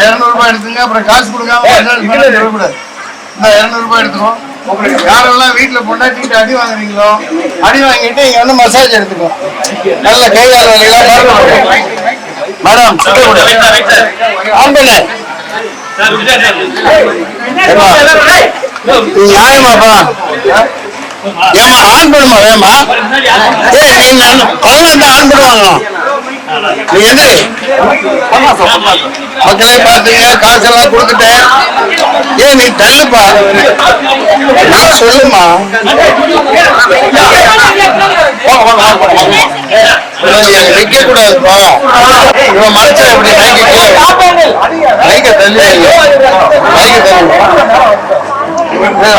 இருநூறு ரூபாய் எடுத்துங்க அப்புறம் காசு கொடுக்காம சொல்லக்கூடாது இந்த இரநூறுபா ரூபாய் எடுத்துக்கோ யாரெல்லாம் வீட்டுல பொண்டாட்டிட்டு அடி வாங்குறீங்களோ அடி வாங்கிட்டு இங்கே வந்து மசாஜ் எடுத்துக்கோ. நல்ல கை கால வலிலாம் மேடம் ஆன் பண்ணு இது நியாயமாப்பா ஏமா ஆன் பண்ணுமா வேமா ஏ நீ நான் பதினெட்டு ஆன் பண்ணுவாங்க நீ எது மக்களே பாத்தீங்க காசெல்லாம் கொடுத்துட்டேன். ஏன் நீ தள்ளுப்பா. நான் சொல்லுமா நிக்க கூடாதுப்பா இவன் மனுஷன் எப்படி மைக்க தள்ளி மைக்க தள்ளி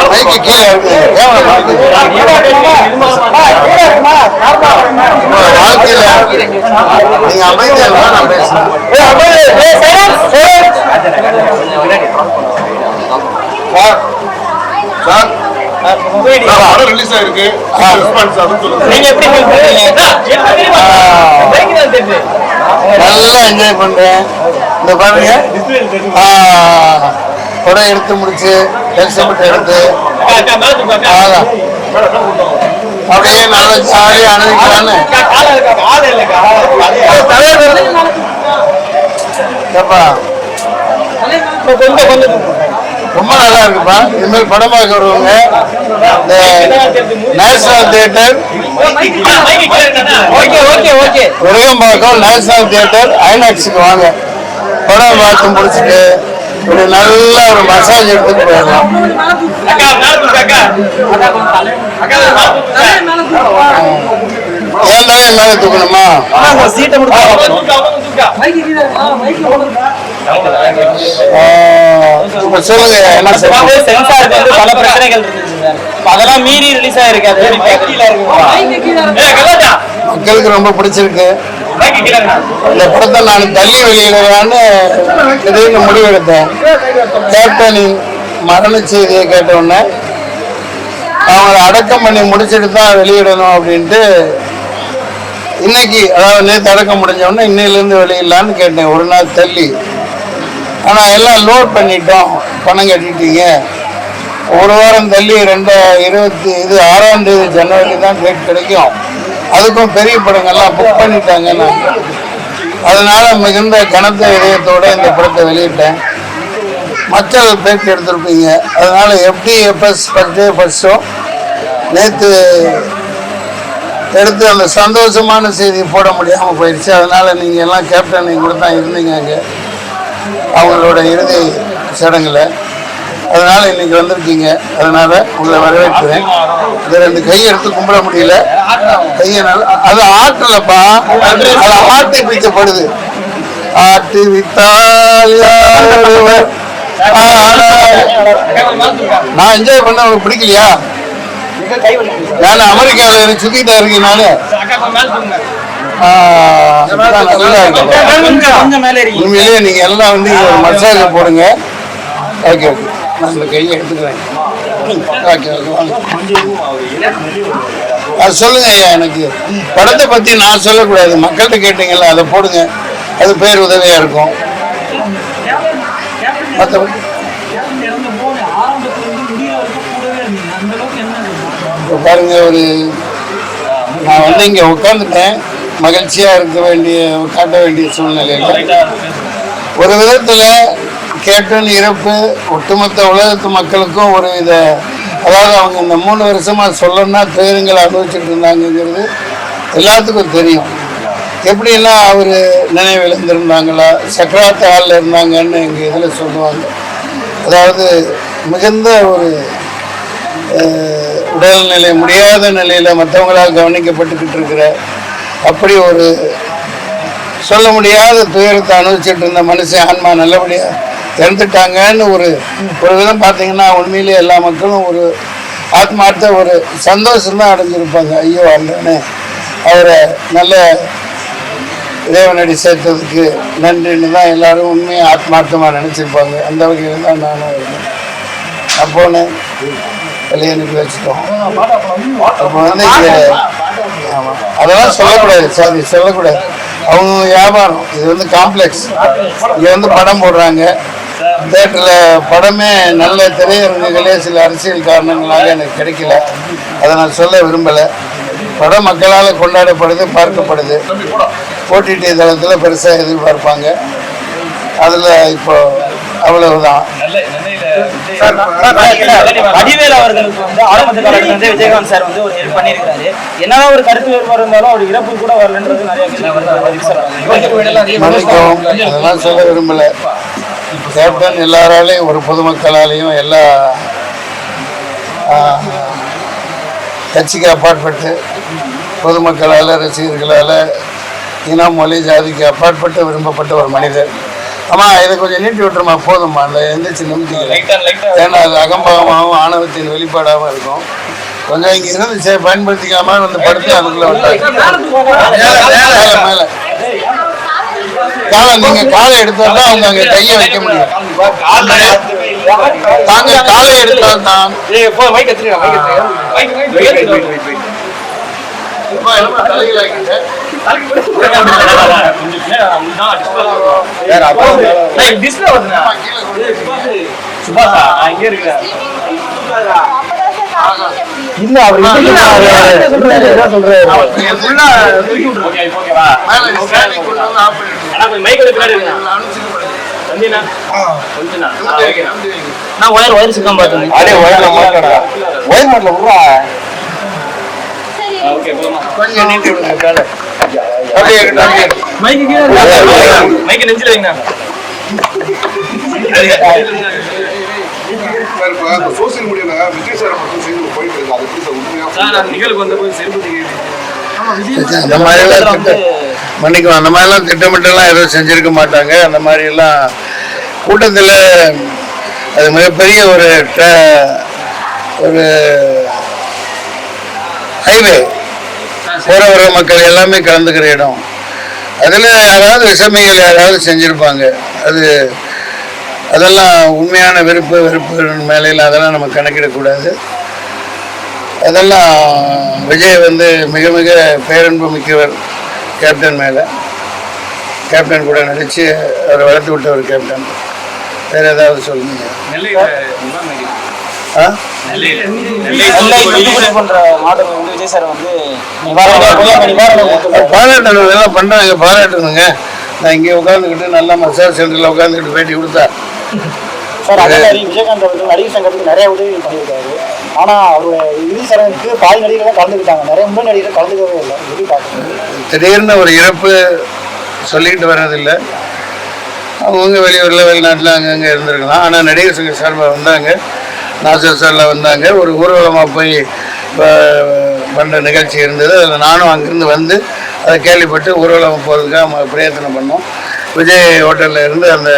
மைக்கு கீழே வாழ்க்கையில நீங்க அமைதியா நான் பேசுறேன். சார் சார், படம் ரிலீஸ் ஆயிருக்கு. ரெஸ்பான்ஸ் அதுவும் சொல்லுங்க. நீங்க எப்படி பண்றீங்க? நல்லா என்ஜாய் பண்றேன். இந்த பாருங்க. படம் எடுத்து முடிச்சு எக்ஸிபிட் எடுத்து. அப்படியே நல்லா ஜாலியா அனுபவிக்கலான்னு அக்கா, காலை இருக்கா, காலை இல்லக்கா. ஏப்பா? கொஞ்சம் கொஞ்சம் ரொம்ப நல்லா இருக்குப்பா. இனிமேல் படம் பார்க்க வருவாங்க இந்த national theatre okay okay okay. Virugambakkam national theatre ஐநாக்ஸுக்கு வாங்க. படம் பார்த்து முடிச்சுட்டு ஒரு நல்ல ஒரு மசாஜ் எடுத்துட்டு போயிடலாம். ஏன்டா என் மேல தூக்கணுமா? சீட்டை இப்ப சொல்லுங்க என்ன சொல்லுங்க? சென்சாருக்கு வந்து பல பிரச்சனைகள் இருந்துச்சு அதெல்லாம் மீறி ரிலீஸ் ஆயிருக்கு அது. மக்களுக்கு ரொம்ப பிடிச்சிருக்கு? இந்த படத்தை நான் தள்ளி வெளியிடலான்னு திடீர்னு முடிவெடுத்தேன். கேப்டனின் மரண செய்தியை கேட்ட உடனே அவங்கள அடக்கம் பண்ணி முடிச்சுட்டு தான் வெளியிடணும் அப்படின்ட்டு இன்னைக்கு அதாவது நேற்று அடக்கம் முடிஞ்ச உடனே இன்னையிலேருந்து வெளியிடலான்னு கேட்டேன். ஒரு நாள் தள்ளி. ஆனால் எல்லாம் லோட் பண்ணிட்டோம். பணம் கட்டிட்டீங்க. ஒரு வாரம் தள்ளி ரெண்டு இருபத்தி இது ஆறாம் தேதி ஜனவரி தான் டேட் கிடைக்கும். அதுக்கும் பெரிய படங்கள்லாம் புக் பண்ணிட்டாங்க நான் அதனால மிகுந்த கனத்த இதயத்தோட இந்த படத்தை வெளியிட்டேன். மக்கள் பேட்டி எடுத்திருப்பீங்க. அதனால எப்படி எப்போ ஃபர்ஸ்ட் டே நேற்று எடுத்து அந்த சந்தோஷமான செய்தி போட முடியாமல் போயிடுச்சு. அதனால நீங்கள் எல்லாம் கேப்டன் கூட தான் இருந்தீங்க அங்கே. அவங்களோட இறுதி சடங்குல. அதனால இன்னைக்கு வந்திருக்கீங்க. அதனால உங்களை வரவேற்கிறேன். இந்த ரெண்டு கையை எடுத்து கும்பிட முடியல. கையை நல்லா அது ஆட்டலப்பா அது ஆட்டி பிடிக்கப்படுது. ஆட்டி ஆனார். நான் என்ஜாய் பண்ண உங்களுக்கு பிடிக்கலையா? நான் அமெரிக்காவில் எனக்கு சுத்திட்டா இருக்கேன் நானு. உண்மையிலேயே நீங்க எல்லாம் வந்து மசாஜ் போடுங்க. ஓகே ஓகே நான் இந்த கையை எடுத்துக்கிறேன் ஓகே ஓகே வாங்க சொல்லுங்க ஐயா எனக்கு. படத்தை பற்றி நான் சொல்லக்கூடாது. மக்கள்கிட்ட கேட்டீங்கல்ல அதை போடுங்க. அது பேர் உதவியாக இருக்கும். மற்றபடி இப்போ பாருங்க ஒரு நான் வந்து இங்கே உட்காந்துட்டேன் மகிழ்ச்சியாக இருக்க வேண்டிய காட்ட வேண்டிய சூழ்நிலையில். ஒரு விதத்தில் கேப்டன் இறப்பு ஒட்டுமொத்த உலகத்து மக்களுக்கும் ஒரு வித அதாவது அவங்க இந்த மூணு வருஷமாக சொல்லணும்னா துயரங்களை அனுபவிச்சுட்டு இருந்தாங்கங்கிறது எல்லாத்துக்கும் தெரியும். எப்படின்னா அவர் நினைவு இழந்திருந்தாங்களா? சக்கராத்த ஹாலில் இருந்தாங்கன்னு எங்கள் இதில் சொல்லுவாங்க. அதாவது மிகுந்த ஒரு உடல்நிலை முடியாத நிலையில் மற்றவங்களால் கவனிக்கப்பட்டுக்கிட்டு இருக்கிற அப்படி ஒரு சொல்ல முடியாத துயரத்தை அனுபவிச்சுட்டு இருந்த மனுஷன் ஆன்மா நல்லபடியாக இறந்துட்டாங்கன்னு ஒரு ஒரு விதம் பார்த்தீங்கன்னா உண்மையிலேயே எல்லா மக்களும் ஒரு ஆத்மார்த்த ஒரு சந்தோஷம் தான் அடைஞ்சிருப்பாங்க. ஐயோ அல்லன்னு அவரை நல்ல இறைவனடி சேர்த்ததுக்கு நன்றின்னு தான் எல்லாரும் உண்மையாக ஆத்மார்த்தமாக நினச்சிருப்பாங்க. அந்த வகையில் தான் நானும் இருக்கேன். நான் வெளியே அனுப்பி வச்சுட்டோம். அப்போ வந்து இங்கே ஆமாம் அதெல்லாம் சொல்லக்கூடாது சாரி சொல்லக்கூடாது. அவங்க வியாபாரம் இது வந்து காம்ப்ளெக்ஸ். இங்கே வந்து படம் போடுறாங்க. தேட்டரில் படமே நல்ல திரையரங்குகளே சில அரசியல் காரணங்களாக எனக்கு கிடைக்கல. அதை நான் சொல்ல விரும்பலை. படம் மக்களால் கொண்டாடப்படுது பார்க்கப்படுது. ஓடிடி தளத்தில் பெருசாக எதிர்பார்ப்பாங்க. அதில் இப்போ அவ்வளவுதான். வடிவேல் அவர்களுக்கு வந்து ஆரம்பத்து காலத்துல இருந்தே விஜயகாந்த் சார் வந்து ஒரு ஹெல்ப் பண்ணியிருக்காரு என்னதான் ஒரு கருத்து வேறுபாடு இருந்தாலும் அவர் இறப்பு கூட வரலன்றது நிறைய மன்னிக்கவும் அதெல்லாம் சொல்ல விரும்பல. கேப்டன் எல்லாராலையும் ஒரு பொதுமக்களாலையும் எல்லா கட்சிக்கு அப்பாற்பட்டு பொதுமக்களால் ரசிகர்களால் இனம் மொழி ஜாதிக்கு அப்பாற்பட்டு விரும்பப்பட்ட ஒரு மனிதர் ஆமாம் இதை கொஞ்சம் நீட்டி விட்டுருமா போதும்மா அந்த எந்திரிச்சு நிமித்திக்கிறேன் ஏன்னா அது அகம்பாவமாகவும் ஆணவத்தின் வெளிப்பாடாகவும் இருக்கும் கொஞ்சம் இங்கே இருந்துச்சு பயன்படுத்திக்காம வந்து படுத்து அதுக்குள்ள விட்டாங்க மேலே மேலே காலை நீங்க காலை எடுத்தா தான் அவங்க அங்க கையை வைக்க முடியும். தாங்க காலை எடுத்தா தான். இப்ப என்னமோ தலையில வைக்கிற. அம்மா கீழே கொண்டு இல்ல அவர் மேல ஸ்டாண்டிங் கொண்டு வந்து ஆஃப் பண்ணிடுங்க. அனுப்பிச்சிட்டு போடுங்க. நம்பி வைங்க, நம்பி வைங்க. நான் ஒயர் ஒயர் சிக்கம் பார்த்தேன் கொஞ்சம் நீட்டி விடுங்க காலை. அப்படியே இருக்கட்டும், அப்படியே இருக்கட்டும். மைக்கு கீழே மைக்கு நெஞ்சில வைங்க. சோசியல் மீடியால விஜய் சார் மட்டும் செய்து போயிட்டு இருக்கு அது எப்படி சார் உண்மையா திட்டம் மன்னிக்கும் அந்த மாதிரிலாம் திட்டமிட்டெல்லாம் எதுவும் செஞ்சிருக்க மாட்டாங்க. அந்த மாதிரிலாம் கூட்டத்தில் அது மிகப்பெரிய ஒரு ஒரு ஹைவே போகிற வர மக்கள் எல்லாமே கலந்துக்கிற இடம். அதில் யாராவது விஷமைகள் யாராவது செஞ்சுருப்பாங்க. அது அதெல்லாம் உண்மையான வெறுப்பு வெறுப்பு மேலையில் அதெல்லாம் நம்ம கணக்கிடக்கூடாது. அதெல்லாம் விஜய் வந்து மிக மிக பேரன்பு மிக்கவர். கேப்டன் மேலே. கேப்டன் கூட நடித்து அவரை வளர்த்து விட்ட ஒரு கேப்டன். வேறு ஏதாவது சொல்லுங்க. ஆ. பாராட்டணும் இதெல்லாம் பண்ணுறாங்க பாராட்டணுங்க. நான் இங்கே உட்காந்துக்கிட்டு நல்லா மசாஜ் சென்டரில் உட்காந்துக்கிட்டு பேட்டி கொடுத்தா. சார் அதே மாதிரி விஜயகாந்த் அவர்கள் நடிகர் சங்கத்துக்கு நிறைய உதவிகள் பண்ணியிருக்காரு. ஆனா அவருடைய இறுதி சடங்குக்கு பாதி நடிகர்கள் கலந்துக்கிட்டாங்க. நிறைய முன்னணி நடிகர்கள் கலந்துக்கவே இல்லை. எப்படி பார்க்குறீங்க திடீர்னு ஒரு இறப்பு சொல்லிக்கிட்டு வர்றதில்லை. அவங்கவுங்க வெளியூரில் வெளிநாட்டில் அங்கங்கே இருந்திருக்கலாம். ஆனால் நடிகர் சங்க சார்பாக வந்தாங்க. நாசர் சாரில் வந்தாங்க. ஒரு ஊர்வலமாக போய் பண்ணுற நிகழ்ச்சி இருந்தது. அதில் நானும் அங்கேருந்து வந்து அதை கேள்விப்பட்டு ஊர்வலம் போகிறதுக்காக பிரயத்தனம் பண்ணோம். விஜய் ஹோட்டலில் இருந்து அந்த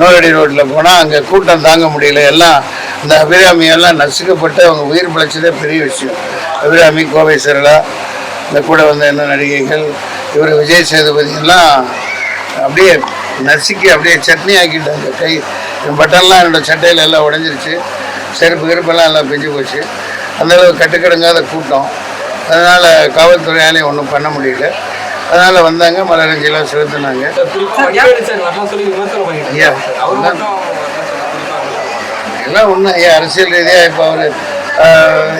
நோரடி ரோட்டில் போனால் அங்கே கூட்டம் தாங்க முடியல. எல்லாம் இந்த அபிராமியெல்லாம் நசுக்கப்பட்டு அவங்க உயிர் பிழைச்சதே பெரிய விஷயம். அபிராமி கோவை சரளா இந்த கூட வந்த என்ன நடிகைகள் இவர் விஜய் சேதுபதி எல்லாம் அப்படியே நசுக்கி அப்படியே சட்னி ஆக்கிட்டாங்க. கை பட்டன்லாம் என்னோட சட்டையில் எல்லாம் உடஞ்சிருச்சு. செருப்பு கிருப்பெல்லாம் எல்லாம் பிஞ்சு போச்சு. அந்தளவு கட்டுக்கடங்காத கூட்டம். அதனால் காவல்துறையாலையும் ஒன்றும் பண்ண முடியல. அதனால் வந்தாங்க மலரஞ்செல்லாம் செலுத்தினாங்க. ஐயா எல்லாம் எல்லாம் ஒன்று ஐயா அரசியல் ரீதியாக இப்போ அவர்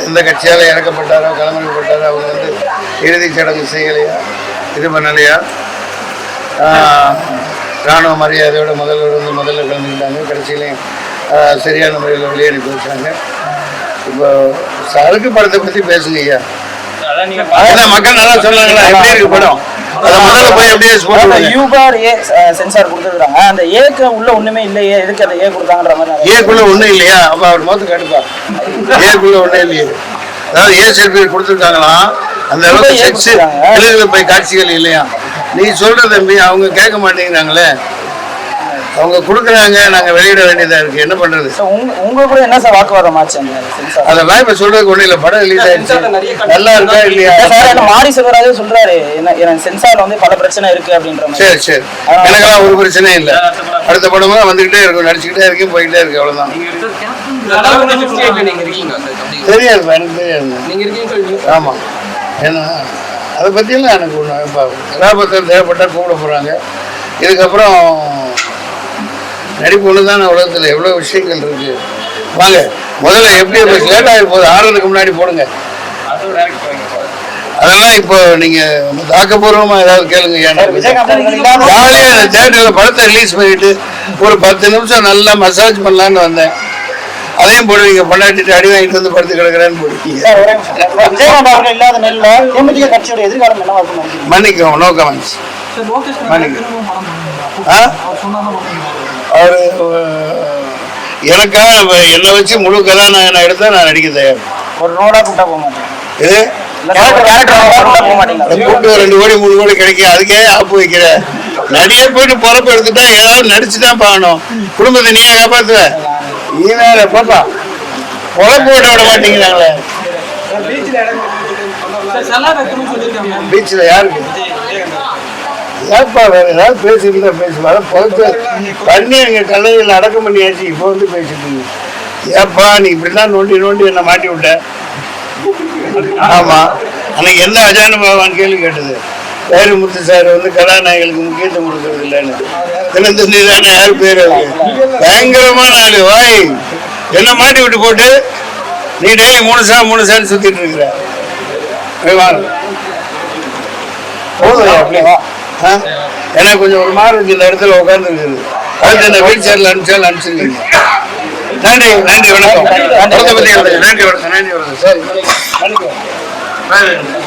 எந்த கட்சியால் இறக்கப்பட்டாரோ களமிறக்கப்பட்டாரோ அவங்க வந்து இறுதிச் சடங்கு செய்யலையா? இது பண்ணலையா? ஆஹ், ராணுவ மரியாதையோட முதல்வர் வந்து முதல்ல கலந்துக்கிட்டாங்க கடைசியிலையும் சரியான முறையில் வெளியே அனுப்பி வச்சாங்க. இப்போ சரக்கு படத்தை பற்றி பேசுங்க ஐயா. அதான் மக்கள் நல்லா சொன்னாங்களா எப்படி இருக்கு படம்? முதல்ல போய் அப்படியே போட்டு யூபார் ஏ சென்சார் கொடுத்துருக்காங்க அந்த ஏக்கு உள்ள ஒண்ணுமே இல்லையே. எதுக்கு அந்த ஏ கொடுத்தாங்கன்ற மாதிரி ஏக்குள்ள ஒண்ணும் இல்லையா? அப்ப அவர் மொத்தம் கடுப்பா. ஏக்குள்ள ஒண்ணும் இல்லையே. அதாவது ஏ கொடுத்துருக்காங்களாம் அந்த அளவுக்கு செக்ஸ் போய் காட்சிகள் இல்லையா? நீ சொல்ற தம்பி அவங்க கேட்க மாட்டேங்கிறாங்களே. அவங்க கொடுக்குறாங்க நாங்க வெளியிட வேண்டியதா இருக்கு. என்ன பண்றது? சார் உங்க கூட என்ன சார் வாக்குவாதம் ஆச்சு அதெல்லாம் இப்ப சொல்றதுக்கு ஒண்ணு இல்ல. படம் ரிலீஸ் ஆயிடுச்சு. நல்லா இருக்கா இல்லையா? சார் மாரி செல்வராஜே சொல்றாரு. என்ன சென்சார்ல வந்து பல பிரச்சனை இருக்கு அப்படின்ற சரி சரி. எனக்கெல்லாம் ஒரு பிரச்சனையும் இல்ல. அடுத்த படமா. வந்துகிட்டே இருக்கும். நடிச்சுக்கிட்டே இருக்கேன் போயிட்டே இருக்கு அப்படி தெரியாது எனக்கு தெரியாது. நீங்க இருக்கீங்கன்னு சொல்லி ஆமா. ஏன்னா அதை பற்றியெல்லாம் எனக்கு ஒன்று கதாபாத்திரம் தேவைப்பட்டா கூப்பிட போகிறாங்க இதுக்கப்புறம் நடிப்பு தான் உலகத்தில் எவ்வளோ விஷயங்கள் இருக்கு. வாங்க முதல்ல எப்படி லேட் ஆகி போகுது ஆறுறதுக்கு முன்னாடி போடுங்க. அதெல்லாம் இப்போ நீங்கள் ஆக்கப்பூர்வமாக ஏதாவது கேளுங்க ஜாலியாக தேட்டரில் படத்தை ரிலீஸ் பண்ணிட்டு ஒரு பத்து நிமிஷம் நல்லா மசாஜ் பண்ணலான்னு வந்தேன். அதையும் போடுவீங்க பொண்டாட்டிட்டு அடி வாங்கிட்டு வந்து படுத்து கிடக்குறேன்னு போடுவீங்க? மன்னிக்கவும் நோ கமெண்ட்ஸ் ஆ? அவரு எனக்காக என்னை வச்சு முழு கதாநாயகனை எடுத்தா நான் நடிக்க தயார் ஒரு ரோடா கூட்டா போக மாட்டேன் இது கூப்பிட்டு ரெண்டு கோடி மூணு கோடி கிடைக்கும் அதுக்கே ஆப்பு வைக்கிற நடிகை போயிட்டு பொறப்பு எடுத்துட்டா ஏதாவது நடிச்சு தான் பார்க்கணும் குடும்பத்தை நீயே காப்பாத்துவ நீ வேற பாப்பா பொழப்பு விட விட மாட்டேங்கிறாங்களே பீச்சில் யாருக்கு ஏப்பா வேறு ஏதாவது பேசிட்டு தான் பேசுவா பொறுத்து பண்ணி எங்கள் கல்லறையில் அடக்கம் பண்ணியாச்சு இப்போ வந்து பேசிட்டு இருக்கீங்க ஏப்பா நீ இப்படிலாம் நோண்டி நோண்டி என்னை மாட்டி விட்ட. ஆமாம் அன்னைக்கு என்ன அஜான பகவான் கேள்வி கேட்டது? வைரமுத்து சார் வந்து கதாநாயகளுக்கு முக்கியத்துவம் கொடுக்கறது இல்லைன்னு. தினத்தந்தி தானே யார் பேர் அவருக்கு பயங்கரமான ஆளு வாய் என்ன மாட்டி விட்டு போட்டு நீ டெய்லி மூணு சா மூணு சான்னு சுத்திட்டு இருக்கிற. போய் வாங்க போதும் அப்படியே ஆ? எனக்கு கொஞ்சம் ஒரு மாதிரி இருக்கு இந்த இடத்துல உட்கார்ந்து இருக்குது அடுத்து இந்த வீல் சேர்ல அனுப்பிச்சாலும் அனுப்பிச்சிருக்கீங்க? நன்றி நன்றி வணக்கம். நன்றி. வணக்கம் நன்றி வணக்கம். சரி. நன்றி.